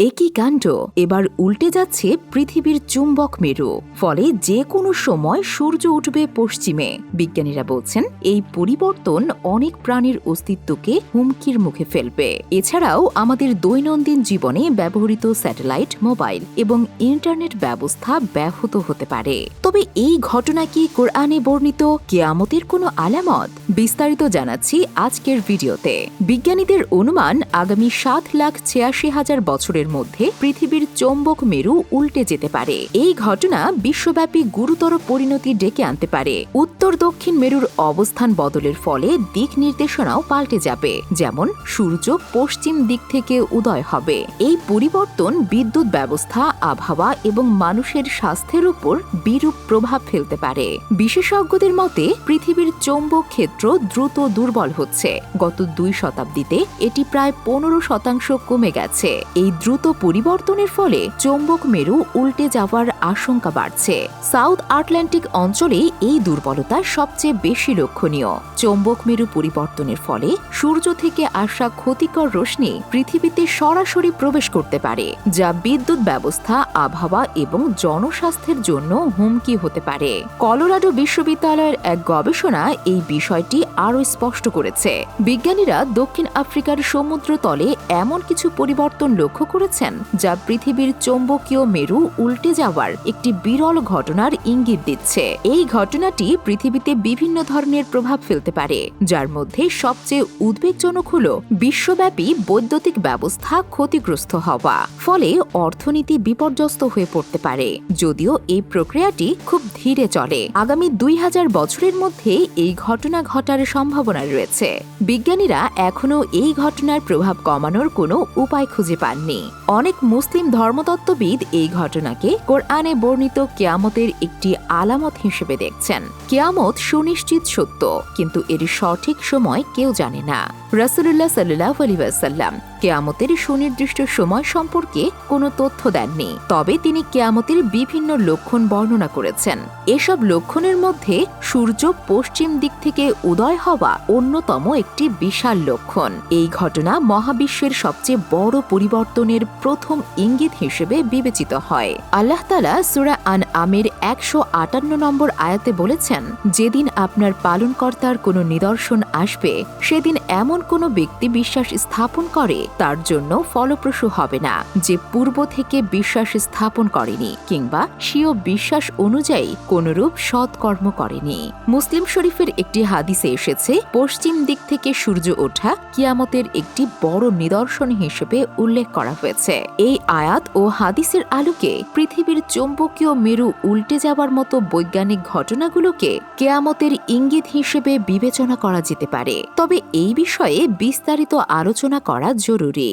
একই কাণ্ড এবার উল্টে যাচ্ছে পৃথিবীর চুম্বক মেরু। ফলে যে কোনো সময় সূর্য উঠবে পশ্চিমে। বিজ্ঞানীরা বলছেন, এই পরিবর্তন অনেক প্রাণীর অস্তিত্বকে হুমকির মুখে ফেলবে। এছাড়াও আমাদের দৈনন্দিন জীবনে ব্যবহৃত স্যাটেলাইট, মোবাইল এবং ইন্টারনেট ব্যবস্থা ব্যাহত হতে পারে। তবে এই ঘটনা কি কোরআনে বর্ণিত কেয়ামতের কোনো আলামত? বিস্তারিত জানাচ্ছি আজকের ভিডিওতে। বিজ্ঞানীদের অনুমান আগামী সাত লাখ ছিয়াশি হাজার বছরের মধ্যে পৃথিবীর চৌম্বক মেরু উল্টে যেতে পারে। এই ঘটনা বিশ্বব্যাপী গুরুতর পরিণতি ডেকে আনতে পারে। উত্তর দক্ষিণ মেরুর অবস্থান বদলের ফলে দিক নির্দেশনাও পাল্টে যাবে। যেমন, সূর্য পশ্চিম দিক থেকে উদয় হবে। এই পরিবর্তন বিদ্যুৎ ব্যবস্থা, আবহাওয়া এবং মানুষের স্বাস্থ্যের উপর বিরূপ প্রভাব ফেলতে পারে। বিশেষজ্ঞদের মতে, পৃথিবীর চৌম্বক ক্ষেত্র দ্রুত দুর্বল হচ্ছে। গত দুই শতাব্দীতে এটি প্রায় পনেরো শতাংশ কমে গেছে। এই দ্রুত পরিবর্তনের ফলে চৌম্বক মেরু উল্টে যাওয়ার আশঙ্কা বাড়ছে। সাউথ আটলান্টিক অঞ্চলে এই দুর্বলতা সবচেয়ে বেশি লক্ষণীয়। চৌম্বক মেরু পরিবর্তনের ফলে সূর্য থেকে আসা ক্ষতিকর রশ্মি পৃথিবীতে সরাসরি প্রবেশ করতে পারে, যা বিদ্যুৎ ব্যবস্থা, আবহাওয়া এবং জনস্বাস্থ্যের জন্য হুমকি হতে পারে। কলোরাডো বিশ্ববিদ্যালয়ের এক গবেষণা এই বিষয়টি আরও স্পষ্ট করেছে। বিজ্ঞানীরা দক্ষিণ আফ্রিকার সমুদ্র তলে এমন কিছু পরিবর্তন লক্ষ্য করেছেন, যা পৃথিবীর চৌম্বকীয় মেরু উল্টে যাওয়ার একটি বিরল ঘটনার ইঙ্গিত দিচ্ছে। এই ঘটনাটি পৃথিবীতে বিভিন্ন ধরনের প্রভাব ফেলতে পারে, যার মধ্যে সবচেয়ে উদ্বেগজনক হল বিশ্বব্যাপী বৈদ্যুতিক ব্যবস্থা ক্ষতিগ্রস্ত হওয়া, ফলে অর্থনীতি বিপর্যস্ত হয়ে পড়তে পারে। যদিও এই প্রক্রিয়াটি খুব ধীরে চলে। আগামী দুই হাজার বছরের মধ্যে এই ঘটনা ঘটার সম্ভাবনা রয়েছে। বিজ্ঞানীরা এখনও এই ঘটনার প্রভাব কমানোর কোনো উপায় খুঁজে পাননি। অনেক মুসলিম ধর্মতত্ত্ববিদ এই ঘটনাকে কোরআনে বর্ণিত কেয়ামতের একটি আলামত হিসেবে দেখছেন। কেয়ামত সুনিশ্চিত সত্য, কিন্তু এর সঠিক সময় কেউ জানে না। রাসুলুল্লাহ সাল্লাহ আলিবাসাল্লাম কেয়ামতের সুনির্দিষ্ট সময় সম্পর্কে কোনো তথ্য দেননি। তবে তিনি কেয়ামতের বিভিন্ন লক্ষণ বর্ণনা করেছেন। এসব লক্ষণের মধ্যে সূর্য পশ্চিম দিক থেকে উদয় হওয়া অন্যতম একটি বিশাল লক্ষণ। এই ঘটনা মহাবিশ্বের সবচেয়ে বড় পরিবর্তনের প্রথম ইঙ্গিত হিসেবে বিবেচিত হয়। আল্লাহ তালা সুরা আন আমের একশো আটান্ন নম্বর আয়াতে বলেছেন, যেদিন আপনার পালনকর্তার কোনো নিদর্শন আসবে, সেদিন এমন কোনো ব্যক্তি বিশ্বাস স্থাপন করে, তার জন্য ফলপ্রসূ হবে না। যে পূর্ব থেকে বিশ্বাস স্থাপন করেনি কিংবা স্বীয় বিশ্বাস অনুযায়ী কোনরূপ সৎকর্ম করেনি। মুসলিম শরীফের একটি হাদিসে এসেছে, পশ্চিম দিক থেকে সূর্য ওঠা কিয়ামতের একটি বড় নিদর্শন হিসেবে উল্লেখ করা হয়েছে। এই আয়াত ও হাদিসের আলোকে পৃথিবীর চৌম্বকীয় মেরু উল্টে যাবার মতো বৈজ্ঞানিক ঘটনাগুলোকে কেয়ামতের ইঙ্গিত হিসেবে বিবেচনা করা যেতে পারে। তবে এই বিষয়ে বিস্তারিত আলোচনা করা জরুরি।